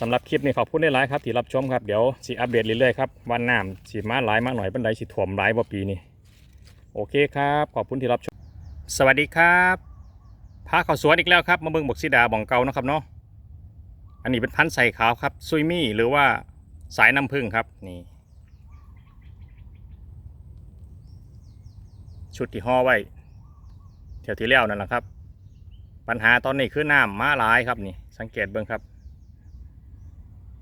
สำหรับคลิปนี้ขอบคุณได้หลายครับที่รับชมครับเดี๋ยวสิอัปเดตเรื่อยๆครับวันน้ำสิมาหลายมากหน่อยบันไดสิถ่วมหลายบ่ปีนี้โอเคครับขอบคุณที่รับชม สวัสดีครับพาเข้าสวนอีกแล้วครับมาเบิ่งบกสีดาบ่องเกานะครับเนาะอันนี้เป็นพันธุ์ใส่ขาวครับซุยมี่หรือว่าสายน้ำผึ้งครับนี่ชุดที่ห่อไว้เที่ยวที่แล้วนั่นแหละครับ ปัญหาตอนนี้คือน้ำมาหลายครับนี่สังเกตเบิ่งครับ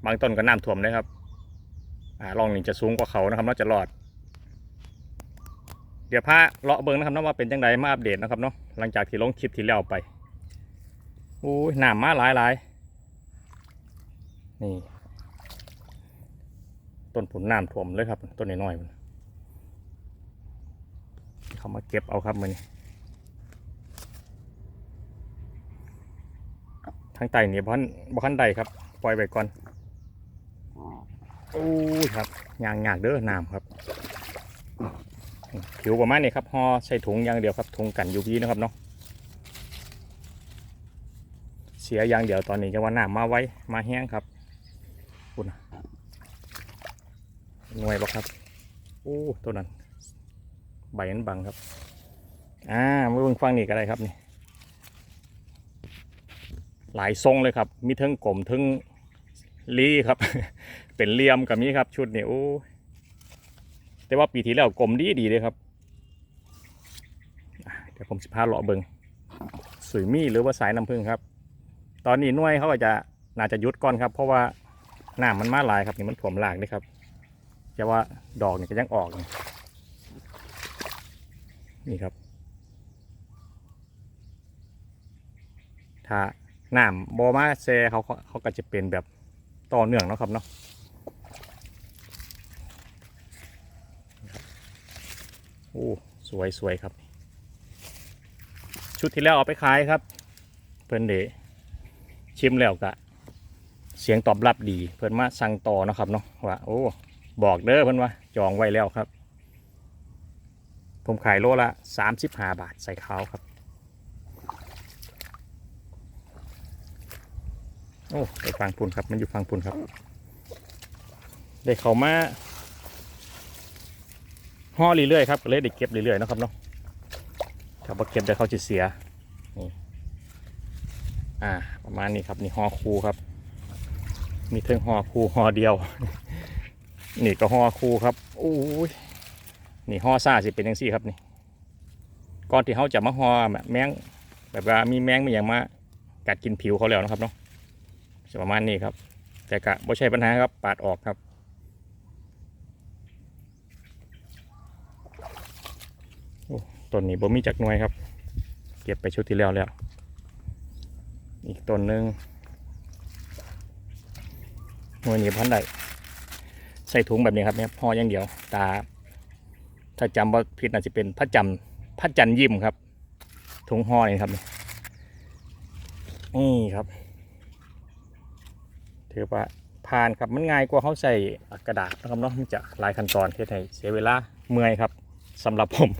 บางต้นก็น้ำท่วมเลยครับอ่าลองนี่จะสูงกว่าเขานะครับน่าจะรอด เดี๋ยวพาเลาะเบิ่งนะครับนาะว่าเป็นจังไดมาอัปเดตนะครับเนาะหลังจากที่ลงคลิปที่แล้วไปอู้ยน้ำมาหลายหลายนี่ต้นผลน้ำท่วมเลยครับ ต้นน้อยๆมันเขามาเก็บเอาครับมือนี้ทางใต้นี่ยบ้านบ้านใดครับ ปล่อยไปก่อน โอ้ยครับยางยากเด้อน้ำครับผิวประมาณนี้ครับห่อใส่ถุงอย่างเดียวครับถุงกันยูวีนะครับเนาะเสียอย่างเดียวตอนนี้จะว่าน้ำมาไว้มาแห้งครับคุณน่ะหน่วยบ่ครับโอ้ตัวนั้นใบนั้นบังครับอ่าไมาเบิ่งฟังนี่ก็ได้ครับนี่หลายทรงเลยครับ มีทั้งกลมทั้งลีครับ เป็นเหลี่ยมกับนี้ครับ ชุดนี่โอ้แต่ว่าปีที่แล้วกลมดีดีเลยครับอะเดี๋ยวผมสิพาเลาะเบิงสุยมี่หรือว่าสายน้ำผึ้งครับ ตอนนี้น่วยเขาก็จะน่าจะยุดก่อนครับ เพราะว่าหน้ำมันมาลายครับนี่มันถ่วมหลากเลยครับจะว่าดอกนี่ก็ยังออกนี่นี่ครับถ้าน้ำบอมาแซเขาเขาก็จะเป็นแบบต่อเนื่องนะครับเนาะ โอ้สวยสวยครับ ชุดที่แล้วเอาไปขายครับ เพิ่อนเดชิมแล้วกะ เสียงตอบรับดี เพิ่อนมาสั่งต่อนะครับเนาะว่าโอ้บอกเด้อเพิ่อนว่าจองไว้แล้วครับ ผมขายโลละสามสิบห้าบาทใส่ขาวครับ โอ้ไปฟังปุ่นครับ มันอยู่ฟังปุ่นครับ ได้เขามา ห่อเรื่อยๆครับเลยได้เก็บเรื่อยๆนะครับเนาะถ้าบ่เก็บเดี๋ยวเขาจะเสียนี่อ่า ประมาณนี้ครับนี่ห่อคูครับ มีเทิงห่อคูห่อเดียว นี่ก็ห่อคูครับโอ้ยนี่ห่อซ่าสิเป็นยังซี่ครับนี่ก่อนที่เขาจะมาห่อแบบแมงแบบว่ามีแมงมีอย่างมากัดกินผิวเขาแล้วนะครับเนาะประมาณนี้ครับ แต่กะบ่ใช่ปัญหาครับปาดออกครับโอ้ ต้นนี้บ่มีจักหน่วยครับ เก็บไปชุดที่แล้วแล้ว อีกต้นหนึ่งหน่วยนี้พันได้ใส่ถุงแบบนี้ครับเนี่ยห่ออย่างเดียว ตา ถ้าจำว่าผิดน่าจะเป็นพระจำพระจันยิ้มครับ ถุงห่อนี่ครับนี่ครับถือว่าผ่านครับมันง่ายกว่าเขาใส่กระดาษนะครับเนาะมันจะลายขั้นตอนเฮ็ดให้เสียเวลาเมื่อยครับสำหรับผม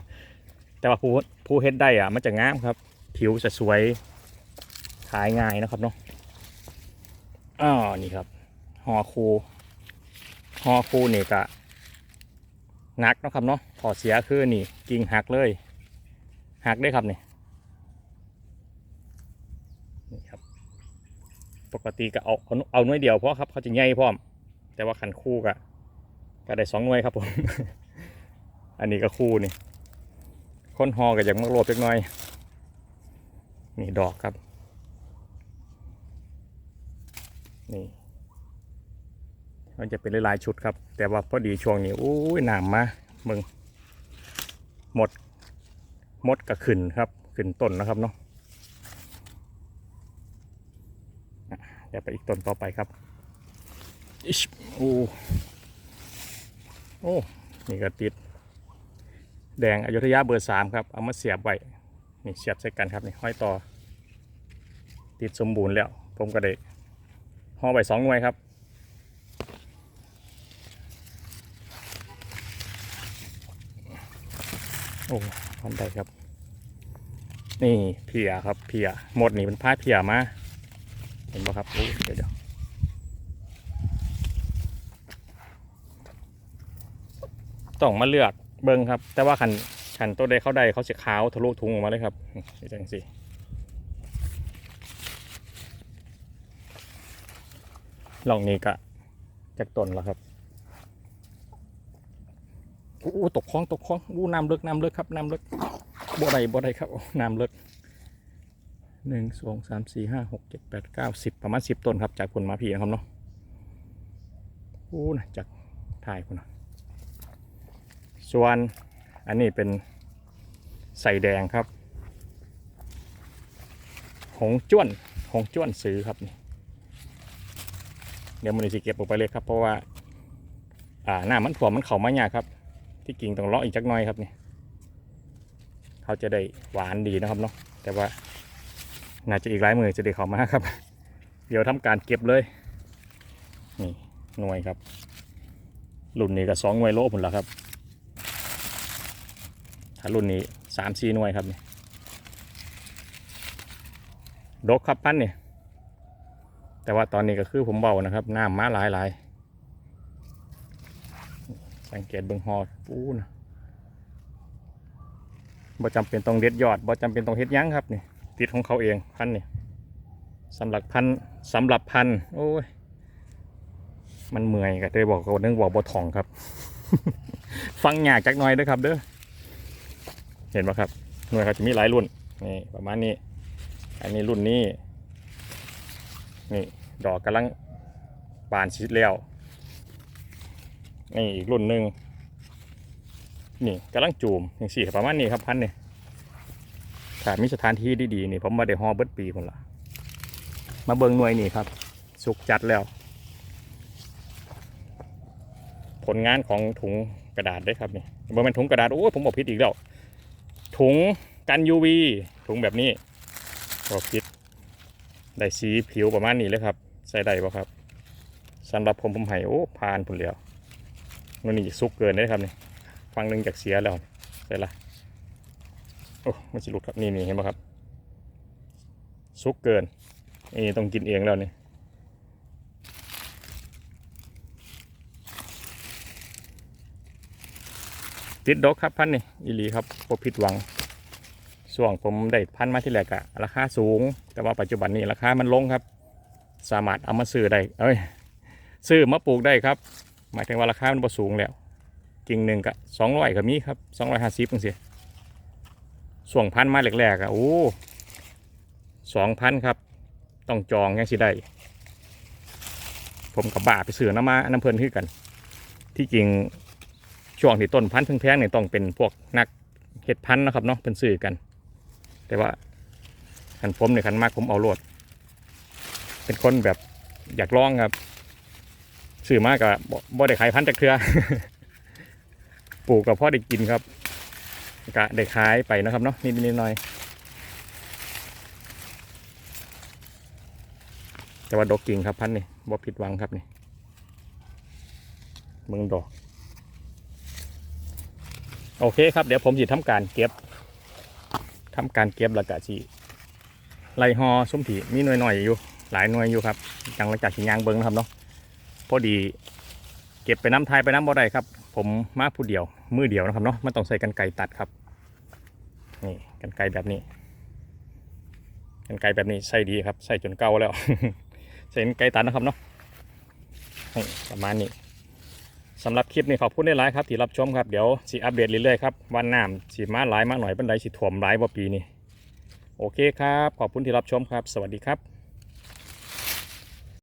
แต่ว่าผู้ผู้เฮ็ดได้อะมันจะงามครับ ผิวจะสวยขายง่ายนะครับเนาะอ้อนี่ครับห่อคูห่อคูนี่กะหนักนะครับเนาะขอเสียคือนี่กิ่งหักเลยหักได้ครับนี่นี่ครับ ปกติก็เอาเอาเอาหน่วยเดียวเพราะครับเขาจะใหญ่พร้อม แต่ว่าขันคู่กะก็ได้สองหน่วยครับผม อันนี้ก็คู่นี่ คนหอก็อย่างมักโลบเล็กน้อย นี่ดอกครับ นี่มันจะเป็นหลายๆชุดครับ แต่ว่าพอดีช่วงนี้อุ้ยหนามมามึงหมดหมดก็ขึ้นครับ ขึ้นต้นนะครับเนาะอะเดี๋ยวไปอีกต้นต่อไปครับอิชโอ้โอ้นี่ก็ติด แดงอยุธยาเบอร์สามครับ เอามาเสียบไว้นี่เสียบใส่กันครับนี่ห้อยต่อ ติดสมบูรณ์แล้ว ผมก็ได้ห่อไว้สองหน่วยครับโอ้ทำได้ครับ นี่เพียครับเพียหมดนี่เป็นผ้าเพียมาเห็นป่ะครับเดี๋ยวต้องมาเลือก เบิ้งครับ แต่ว่าขันขันตัวใดเข้าได้เขาจะขาวทะลุถุงออกมาเลยครับนี่จังสิลองนี้กะจากต้นแล้วครับอู้ตกคลองตกคลองอู้น้ำลึกน้ำลึกครับน้ำลึกบ่ได้บ่ได้ครับน้ำลึกหนึ่งสองสามสี่ห้าหกเจ็ดแปดเก้าสิบประมาณสิบต้นครับ จากผลมาพี่นะครับเนาะอู้นะจากถ่ายคุณนะ ส่วนอันนี้เป็นใส่แดงครับ หงจ้วน หงจ้วนซื้อครับนี่เดี๋ยวมันจะเก็บออกไปเลยครับเพราะว่า อ่าหน้ามันถ่วมมันเข่ามายากครับ ที่กิ่งต้องเลาะอีกจักน่อยครับนี่เขาจะได้หวานดีนะครับเนาะแต่ว่าน่าจะอีกหลายมือจะได้เข้ามาครับ เดี๋ยวทำการเก็บเลยนี่หน่วยครับ รุ่นนี้ก็สองหน่วยโลผลละครับ ถ้ารุ่นนี้สามสี่หน่วยครับนี่ดกครับพันนี่แต่ว่าตอนนี้ก็คือผมเบานะครับน้ำมาหลายหลายสังเกตเบื้องหอดปูนะบ่จำเป็นต้องเด็ดยอดบ่จำเป็นต้องเฮ็ดยั้งครับนี่ติดของเขาเองพันนี่สำหรับพันสำหรับพันโอ้ยมันเมื่อยก็เลยบอกเขาเรื่องบอกบ่ถ่องครับ ฟังหยากจักหน่อยด้อครับเด้อ เห็นไหมครับหน่วยเขาจะมีหลายรุ่นนี่ประมาณนี้ อันนี้รุ่นนี้นี่ดอกกำลังบานชิดแล้วนี่อีกรุ่นหนึ่งนี่กำลังจูมอย่างสี่ประมาณนี้ครับพันนี่ถ้ามีสถานที่ดีๆนี่ผมมาได้ฮอเบิดปีคนละมาเบิงหน่วยนี่ครับ สุกจัดแล้ว ผลงานของถุงกระดาษได้ครับนี่บอเป็นถุงกระดาษโอ้ยผมบอกผิดอีกแล้ว ถุงกัน UV ถุงแบบนี้บอกผิดได้สีผิวประมาณนี้เลยครับ ใส่ได้ปะครับสำหรับผมผมให้โอ้ผ่านผลแล้วมันนี่ซุกเกินได้ครับนี่ฟังหนึ่งจากเสียแล้วใส่ละโอ้ไม่สิหลุดครับนี่นี่เห็นไหมครับ ซุกเกินนี่ต้องกินเองแล้วนี่ ติดดอกครับพันนี่อีหลีครับพผิดหวังช่วงผมได้พันมาที่แรกอะราคาสูง แต่ว่าปัจจุบันนี้ราคามันลงครับ สามารถเอามาซื้อได้เอ้ยซื้อมาปลูกได้ครับ หมายถึงว่าราคามันบ่สูงแล้วกิ่งหนึ่งกะสองร้อยก็มีครับสองร้อยห้าสิบจังซี่ส่วงพันมาแรกๆอะโอ้สองพันครับ ต้องจองยังสิได้ ผมกับบ่าไปซื้อน้ำมาน้ำเพลินขึ้นกัน ที่จริง ช่วงที่ต้นพันธุ์แพงๆเนี่ยต้องเป็นพวกนักเห็ดพันธุ์นะครับเนาะเป็นสื่อกัน แต่ว่าขันผมเนี่ยขันมากผมเอาโลด เป็นคนแบบอยากลองครับสื่อมากกับบ่ได้ขายพันธุ์จากเครือปลูกกับพ่อได้กินครับกะได้ขายไปนะครับเนาะนิดนิดหน่อยแต่ว่าดอกกิ่งครับพันธุ์นี่บ่ผิดหวังครับนี่เมืองดอก โอเคครับเดี๋ยวผมจะทำการเก็บทำการเก็บแล้วก็สิไล่หอซุ้มผีมีหน่วยหน่อยๆอยู่ หลายหน่วยอยู่ครับจังหลังจากสิยางเบิ้งนะครับเนาะพอดีเก็บไปน้ำไทยไปน้ำบ่ได้ครับ ผมมาผู้เดียวมือเดียวนะครับเนาะมันต้องใส่กันไกรตัดครับนี่กันไกรแบบนี้ กันไกรแบบนี้ใส่ดีครับ ใส่จนเก่าแล้วใส่กันไกรตัดนะครับเนาะประมาณนี้ สำหรับคลิปนี้ขอบคุณได้หลายครับที่รับชมครับเดี๋ยวสิอัปเดตเรื่อยๆครับวันน้ำสีมาหลายมากหน่อยเป็นไรสีถ่วมหลายบ่ปีนี้โอเคครับ ขอบคุณที่รับชมครับ สวัสดีครับ